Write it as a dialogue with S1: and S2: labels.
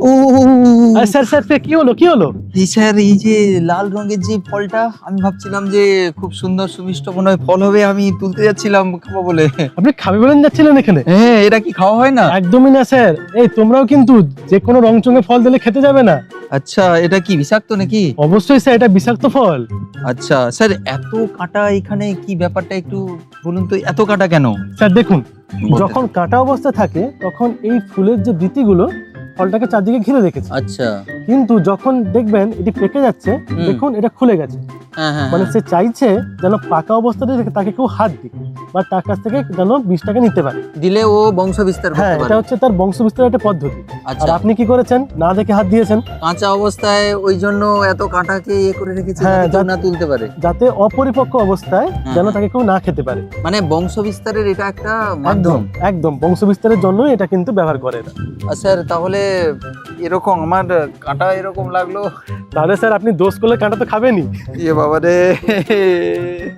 S1: ও।
S2: আরে sir sir sir, কি হলো কি হলো?
S1: এই স্যার এই যে লাল রঙের যে ফলটা আমি ভাবছিলাম যে খুব সুন্দর সুমিষ্ট মনে হয় ফল হবে আমি তুলতে যাচ্ছিলাম খাব বলে।
S2: আপনি খাবে বলেন যাচ্ছিলেন এখানে?
S1: হ্যাঁ এটা কি খাওয়া হয় না?
S2: একদমই না স্যার। এই তোমরাও কিন্তু যে কোনো রং চঙে ফল দিলে খেতে যাবে না।
S1: আচ্ছা এটা কি বিষাক্ত নাকি?
S2: অবশ্যই স্যার এটা বিষাক্ত ফল।
S1: আচ্ছা স্যার এত কাঁটা এখানে কি ব্যাপারটা একটু বলুন তো এত কাঁটা কেন?
S2: স্যার দেখুন যখন কাটা অবস্থা থাকে তখন এই ফুলের যে বিতিগুলো ফলটাকে চারদিকে ঘিরে রেখেছে।
S1: আচ্ছা।
S2: কিন্তু যখন দেখবেন এটি পেকে যাচ্ছে দেখুন এটা খুলে গেছে। মানে
S1: হ্যাঁ।
S2: সে চাইছে যেন পাকা অবস্থাতে তাকে কেউ হাত দিক বা তার কাছ থেকে যেন বীজটাকে নিতে পারে।
S1: দিলে ও বংশ বিস্তার
S2: হ্যাঁ এটা হচ্ছে তার বংশ বিস্তারের একটা পদ্ধতি। আর
S1: আচ্ছা
S2: আপনি কি করেছেন? না দেখে হাত দিয়েছেন।
S1: কাঁচা অবস্থায় ওই জন্য এত কাঁটাকে ইয়ে করে রেখেছে
S2: হ্যাঁ,
S1: যাতে না তুলতে পারে।
S2: যাতে অপরিপক্ক অবস্থায়
S1: হ্যাঁ,
S2: যেন
S1: হ্যাঁ।
S2: তাকে কেউ না খেতে পারে।
S1: মানে বংশ বিস্তারের এটা একটা মাধ্যম।
S2: একদম বংশ বিস্তারের জন্য এটা কিন্তু ব্যবহার করে এটা
S1: আর স্যার তাহলে এরকম আমার কাঁটা এরকম লাগল।
S2: তাহলে স্যার আপনি দোষ করলে কাঁটা তো খাবেনই।
S1: ইয়ে বাবা রে